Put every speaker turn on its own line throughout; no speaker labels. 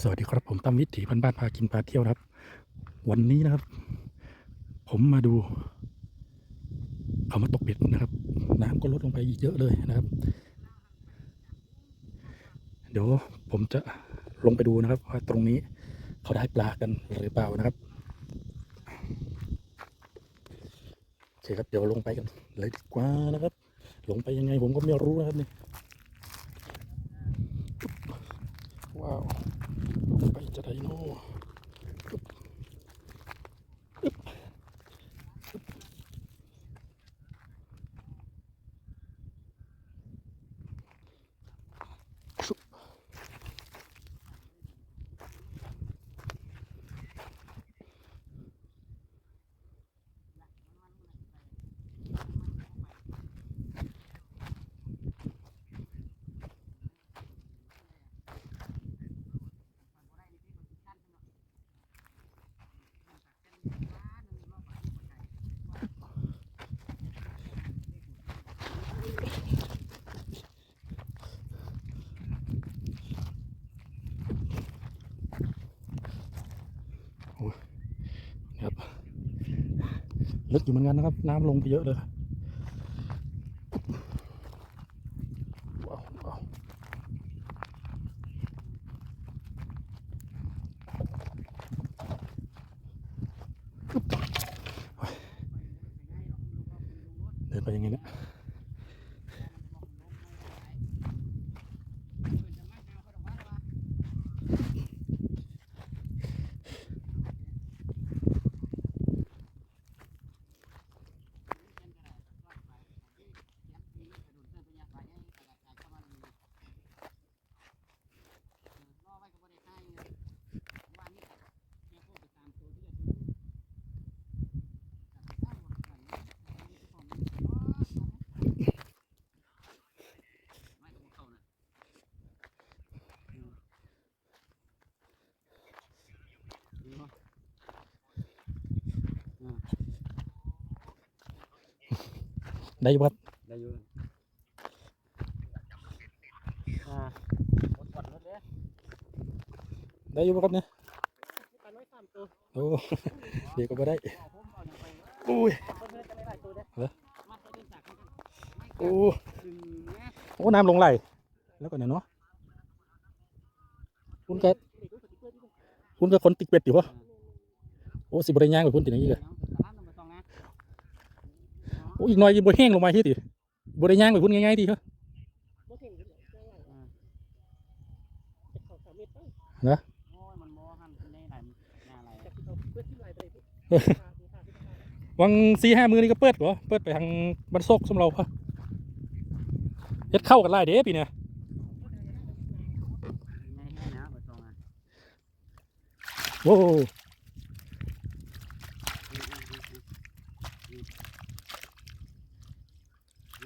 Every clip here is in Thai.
สวัสดีครับผมตั้มวิถีพันบ้านพากินพาเที่ยวครับ วันนี้นะครับ ผมมาดู เขามาตกเบ็ดนะครับ น้ำก็ลดลงไปอีกเยอะเลยนะครับ เดี๋ยวผมจะลงไปดูนะครับว่าตรงนี้เขาได้ปลากันหรือเปล่านะครับโอเคครับเดี๋ยวลงไปกันเลยดีกว่านะครับ ลงไปยังไงผมก็ไม่รู้นะครับนี่ว้าว ไปจะได้โน่อึ๊บอึ๊บอึ๊บชุบครับ ลึกอยู่เหมือนกันนะครับ น้ำลงไปเยอะเลยว้าวว้าวอึ๊บโอ้ยเดินไปยังไงเนี่ย ได้อยุบครับ
ได้อยู่อ่าหมดก่อนหมดเลย
ได้อยุบครับเนี่ย
ปลาน้อยสามตัว
โอ้เดี๋ยวก็ไม่ได้
เอาผมเอาอย่างไป
อุ้ย
เพิ่มเพิ่มจะได้หลายตัวเด้
เหรอ
มัดไปเดินจากกันกันไม่
โอ้
ถึงนะ
โอ้น้ำลงไหลแล้วก่อนนะเนาะคุณแกคุณก็คนติดเป็ดอยู่ปะโอ้สิบริย่างไปพุ่นติดอย่างนี้เลย
ร้านเราไม่ต้องนะ
โอ้อีกหน่อยบแห้งลงมาที่ติบริย่างไปพุ่นง่ายๆดีครับ
บ่ถึงเลยอ่า
นะ
โอ้ยมันโม่หันในไหนงานอะไร
วังสี่ห้ามือนี่ก็เปิดเหรอเปิดไปทางบันโซกสำเราปะเฮ็ดเข้ากันไล่เด้ปีเนี่ย
ไม่ให้นะไม่ต้องนะ
โอ้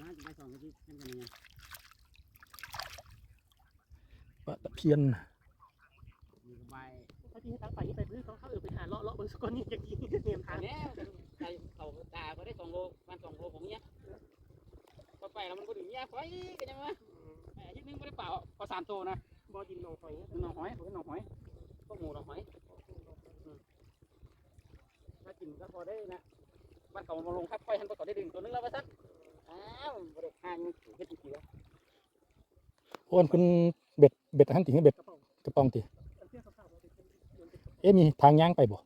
นะจะไปสองที่เป็นกันยังไง
ปลาตะ เพียน
มีกระบาย
ถ้าพี่ให้ตั้งไปนี่ไปพื้นเขาเข้าเออไปหาเลาะเลาะเบอร์สกอนนี่อย่างนี้เตรียมทา
ทางงนี้ใส่เขาตาก็ได้สองโลมันสองโลผมเนี้ยพอไปแล้วมันก็ถึงเนี้ยไฟกันยังไงแหมยิ่งนึงไม่ได้เปล่าพอสามโตนะ
บอดินหนองหอย
หน่อหอยหน่อหอยพวกหมูหน่อหอยถ้ากินก็พอได้นะบ้านเก่ามาลงทับไฟทันก็ได้ดึงตัวนึงแล้วว่าสักอ้าวบริหารเฮ็ดจริงๆแล้ว
โอนคุณ เบ็ดเบ็ดหันติงให้เบ็ด
กระป๋อง
กระป๋องติ
อันเที่ยวขาวๆมันเป็นมันเป็น
เอ๊ะมีทางย่างไปบ่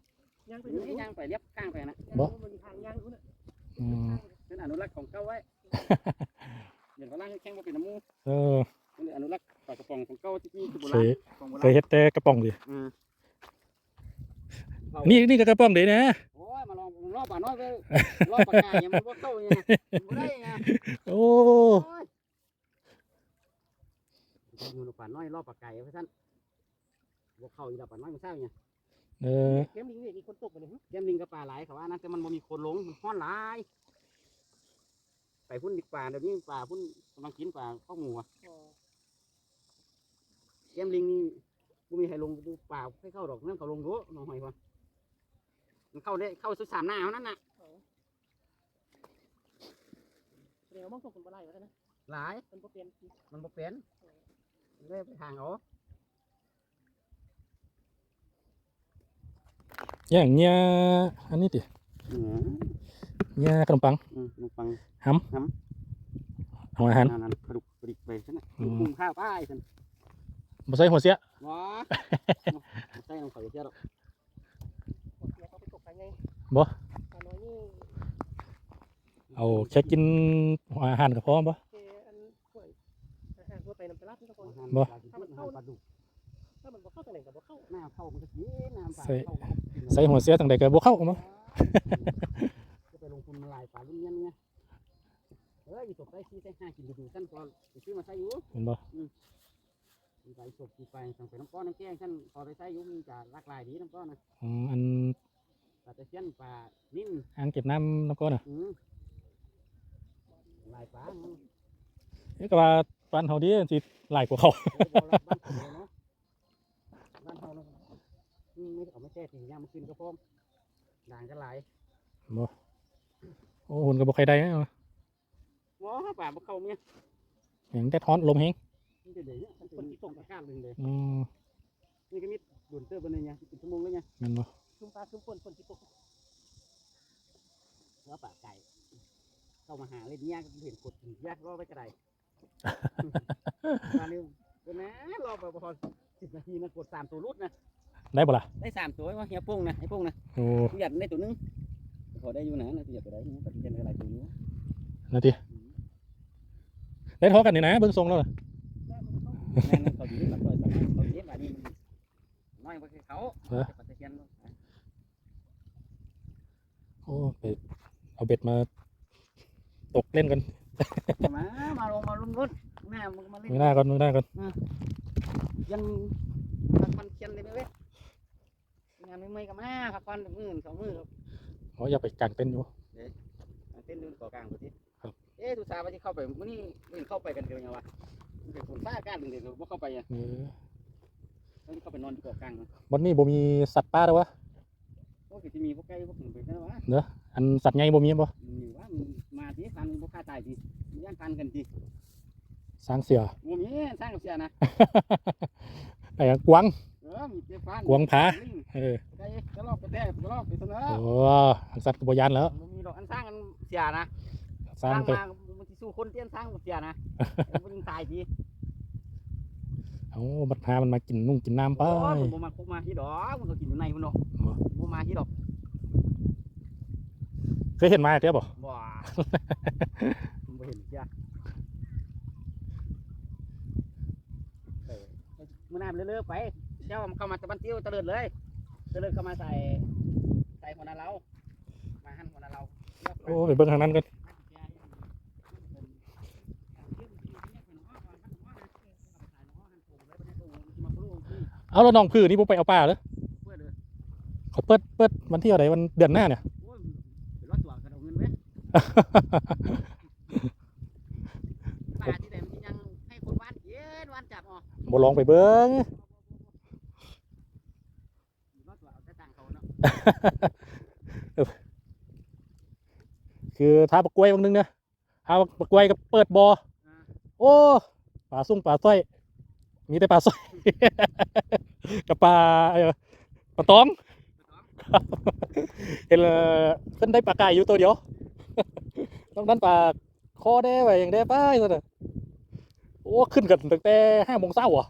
ย่างไป
ไป
ไหน
ย่างไปเรียบข้างไปนะ
บ่มันมีทางย่างนู้นน่ะ
อืม
เป็นอนุรักษ์ของเก่าไว้เดี๋ยวเขาล่างแข้งมาเป็นน้ำมู
เออ
เป็นอนุรักษ์ปลากระป๋องของเก่าที่มีคือโบ
เค
ราณ
ย
ของโบ
เค
ราณ
ยเฮ็ดแต่กระป๋องดิ
อืม
นี่นี่ก็กระป๋องเด้นะ
โอ้ยมาลองรอบป่าน้อยไปรอบปากกาอย่างมันบ่เข้าอย่างนี้บ่ได้ไง
โอ้
อยู่ในป่าน้อยรอบปากไก่เพื่อนบ่เข้าอีดอกป่าน้อยมันเศร้าไง
เออ
เกมนี้มีคนตกมาเนี่ย
แก้มลิงกับปลาไหลเขาว่านะแต่มันบ่มีคนลงมันห้อนหลายไปพุ่นดีกว่าเดี๋ยวนี้ปลาพุ่นกำลังกินปลาข้าวหมูอะแก้มลิงนี่บ่มีใครลงดูปลาให้เข้าดอกนั่นเขาลงรู้น้องหอยพอมันเข้าได้เข้าสุดสามหน้าเท่านั้นน่ะ
แสดงว่ามันตกคนบ่ไล่แล้วนะ
หลาย
มันบ่เปลี่ยน
มันบ่เป็น เลยไปทางเอา
อย่างเงี้ยอันนี้ติเงี้ยขนมปัง
ขนมปังห้ำห้ำ
เอาอาหาร
นั่นกระดูกกระดิกไปซะน่ะ
อืม
หุงข้าวป้ายซั่น
บ่ใส่หัวเสีย
ว้าใส่ลงเขาเยอะๆหรอก
หัวเสียเขาไปตกไปไง
บ่เอาแค่กินอาหารก็พอบ่
แกอันถ้วยอาหารทั่วไปนำไปรั บทุกคน
อาหาร
บ่
ปลาดุกอาหารปลาดุก
ถ้ามันบ่เข้าตรงไหนกับบ่เข้า
น้ำเข้ามันก็กินน้ำปลา
ใส่
เข้ามันก็กิน
ใส่หัวเสียตั้งแต่ก็บ่เข้าบ่
จะไปลงทุนมาหลายปลาลุ่มยันเนี่ยเอ้ยอีตกได้สี่ใส่ห้ากินดูๆสั้นพอไปซื้อมาใส่อยู่
เห็นบ่
มีไปสดมีไปสั่งไปน้ำก้อนน้ำแกงสั้นพอไปใส่อยู่มันจะหลากหลายดีน้ำก้อนนะ
อืมอัน
ปลาตะเพียนปลานิ่ม
อ่างเก็บน้ำน้ำก้อนน่ะ
อืมหลายปลาเนาะ
เอ๊ะก็ว่า ปานเฮาดีสิหลายกว่าเขา
เออบ่ละบ้านเขาเลยเนาะบ้านเขาเนาะอืมไม่เอาไม่แช่ถึงยามมากินก็พร้อมด่างก็หลาย
บ่โอ้หุ่นก็บ่ใครได้นะ
ว้าป่าบ่เข้าเมีย
หยังแต่ท้อนลมแฮง
นี่เดี๋ยวเนี่ยคนที่ตกตะกร้าเลยเลย
อืม
นี่ก็มีดุนเตอร์บนนี้เนี่ยเป็นชั่วโมงเลยเนี่ย
แม่นบ่
ซุ่มปลาซุ่มฝนฝนที่ตก
แล้วป่าไก่เข้ามาหาเลยเนี่ยก็เห็นกดถึงยากรอไปกระได ตอนนี้เดี๋ยวนะรอไปพอสิบนาทีนะกดสามตัวรุดนะ
ได้บ่ล่ะ
ได้สามตัวว่าเฮียปุ้งนะไอ้ปุ้งนะ
โอ้
ตัวหยัดได้ตัวนึงพอได้อยู่นะนะตัวหยัดตัวใดนะปฏิเสธอะไรตัวนี้
นาทีได้ท้อกันนี่นะเบิ่งทรงแล้วล่ะ
แม่นเขาอยู่ที่แบบเลยเขาอยู่ที่แบบนี้น้อยกว่าเขาปฏิเสธ
โอ้ไปเอาเบ็ดมาตกเล่นกัน
มา มาลงมาลุ้นรถแม่มึงมาเล่น
มือหน้าก่อนมือหน้าก่อน
ยังพักผ่อนเคียนเลยไหมเว้ยงานไม่ไม่กับมาพักผ่อนมือสองมือครับ
อ๋ออย่าไปกางเต้นท์อยู่
เต้นดูก่อกลางดูสิ
ครับ
เอ๊ะทุสาว่าที่เข้าไปมื่อนี้มื่อเข้าไปกันเดียวยังวะมันเป็นฝนฟ้าอากาศหนึ่งเดียวว่าเข้าไปอะ
เออ
ต้องเข้าไปนอนที่ก่อกลาง
วันนี้บ่มีสัตว์ป่าแล้ววะ
โอ้ยจะมีพวกไก่พวกหนึ่งไปกันวะ
อันสัตว์ใหญ่บ่มีบ่
มีว่ามาที่ฟันพวกข้าตายทีมีย่านฟันกันที
สร้างเสือ
โอ้มีสร้างกับเสียนะ
ไอ้กวาง
เออมีเจ้าฟัน
กวางผาเออ
ไก่กระรอกกระแตกกระรอกไปเสนอ
โอ้อันสัตว์ก็บ่ยานแล้ว
มีดอกอันสร้างกันเสียนะ
สร้างไป
มามันที่สู้คนเตี้ยนสร้างกับเสียนะมันยิงตายที
เอาบัดพามันมากินนุ่งกินน้ำไป
โอ้ยมันบ่มาคุกมาที่ดอกมันก็กินอยู่ในมันเนาะบ่มาที่ดอก
เคยเห็นมาเด้อบ่
บ่มันบ่เห็นเสียเออมื่อหน้ามันเลื่อยๆไป เจ้ามันเข้ามาตะบันติ้วตะเลิดเลยตะเลิดเข้ามาใส่ใส่หัวหน้าเรา มาหั่นหัวหน้าเรา
โอ้ไปเบิ่งทางนั้นกันเอาแล้วน้องพื้นี่บ่ไปเอาปลาเหรอเขาเปิดเปิดวันที่อะไรวันเดือนหน้าเนี่ย
รถตัวกระโดดเงินไหม ป่าที่ไหนมันยังให้คนวานเย็นวานจับอ๋อ
บ่ลองไปเบิ่ง
รถตัวเอาแต่ตังเขาเนาะ
คือท้าปลากล้วยบางนึงเนี่ยท้าปลากล้วยก็เปิดบ่อโอ้ปลาสุ่งปลาสร้อย มีแต่ปลาสร้อย กับปลาเออปลาตองเห็นแล้วเพิ่นได้ปลาไก่อยู่ตัวเดียว นอกนั้นปลาคอได้ไว้อย่างได้ป้ายซะน่ะโอ้ขึ้นกันตั้งแต่ห้าโมงเช้าอะ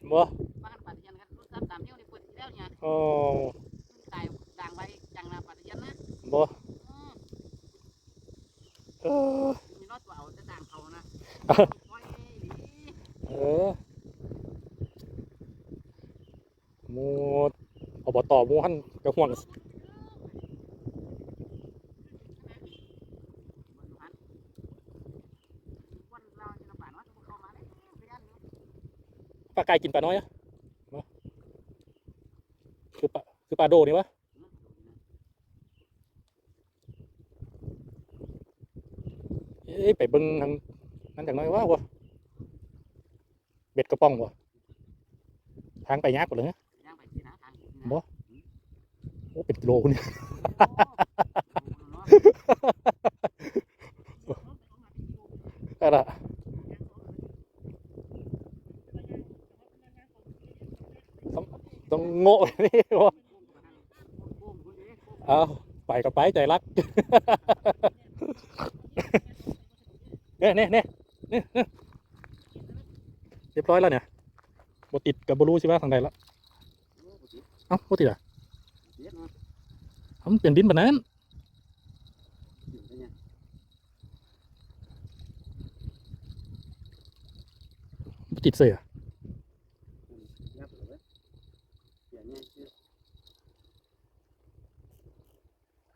คื ต
หมูหันกระห่วง
วันเราจะป่าน้อยเข้ามาเลยไปยันอยู่
ปลาไก่กินปลาน้อยอะบ่คือปลาคือปลาโดนี่วะเอ้ยไปเบิ่งทางนั้นจากหน้อยวะวะเบ็ดกระป๋องวะทางไปยากกว่าเลยนะ
ย่ เป็น
กิโลเนี่ยอะไรต้องโง่เลยนี่วะเอาไปก็ไปใจรักเนี่ยเนี่ยเนี่ยเนี่ยเรียบร้อยแล้วเนี่ยบติดกับบรูใช่ไหมทางใดละเอ้าบติดอะ มันเปลี่ยนดินแบบนั้นบ่ติดเสีย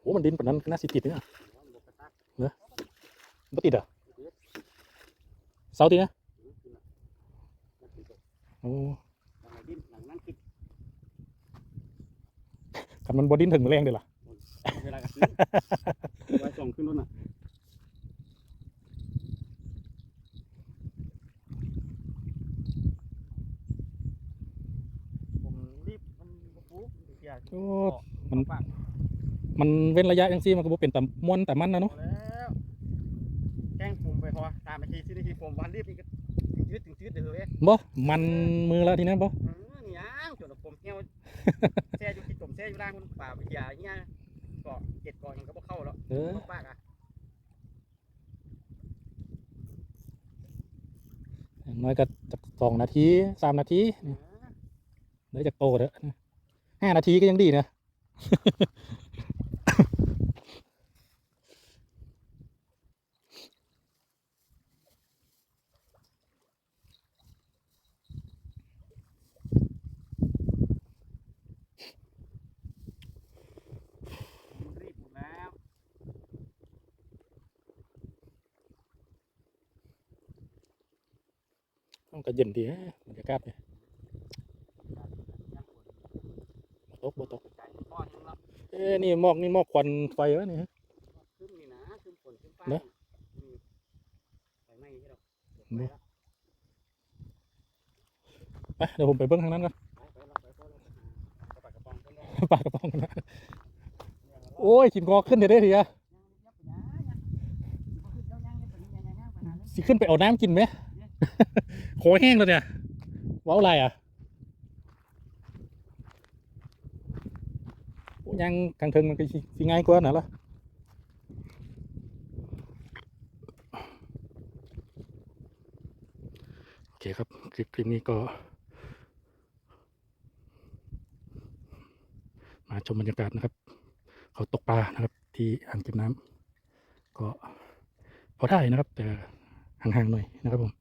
โอ้มันดินแบบนั้นน่าสิติดเนี่ยบติดอะเสาติดนะโอ้กันมันบดินถึงแรงเลยล่ะ
เวลากระซื้อไว้ส่งขึ้นรถน่ะ
ผมรีบมันปุ๊บอยาก
โอ้มัน มันเว้นระยะยังซี่มันก็บ่เป็นแต่มวนแต่มันนะเนาะ
แล้วแกล้งผมไปพอตามไปทีที่ที่ผมวันรีบนี่ก็ถึงยืดถึงยืดเดี๋ยวเลย
บ่มันมือแล้วทีนั้นบ่
อืมนี่ยังจนผมเหี่ยวแช่อยู่ที่ผมแช่อยู่ล่างคนป่าไปยาอย่างเงี้ย เกาะเจ็ดเกาะยังก็บ่เข้าแล้ว
เออ
ปากอะ
อย่างน้อยก็จักสองนาทีสามนาทีเดี๋ยวจะโตเด้อห้านาทีก็ยังดีนะ
มันรีบหมดแล้ว
มันก็เย็นดีนะบรรยากาศเนี่ยบ่ตกบ่ตก
ใจพ่อยังรับ
เอ้นี่หมอกนี่หมอกควันไฟวะนี่ฮะ
ขึ้นนี่นะขึ้นฝนขึ้นฟ้า
เนอะ
อืมไฟไหม้ใช่หรอ
เนอะไปเดี๋ยวผมไปเบิ้งทางนั้นก่อน
ไปไปเราไปไปเราไปหากระปากกระป๋องกันเลย
ปากกระป๋องกันนะโอ้ยขินงอขึ้นเดี๋ยวได้ทีอะสิขึ้นไปเอาน้ำกินไหม โคแห้งแล้วเนี่ยว้าอะไรอะโอ้ยังกลางเทิงมันก็สิสิง่ายกว่าน่ะล่ะโอเคครับ คลิปคลิปนี้ก็ มาชมบรรยากาศนะครับ เขาตกปลานะครับ ที่อ่างเก็บน้ำก็พอได้นะครับ แต่ห่างๆหน่อยนะครับผม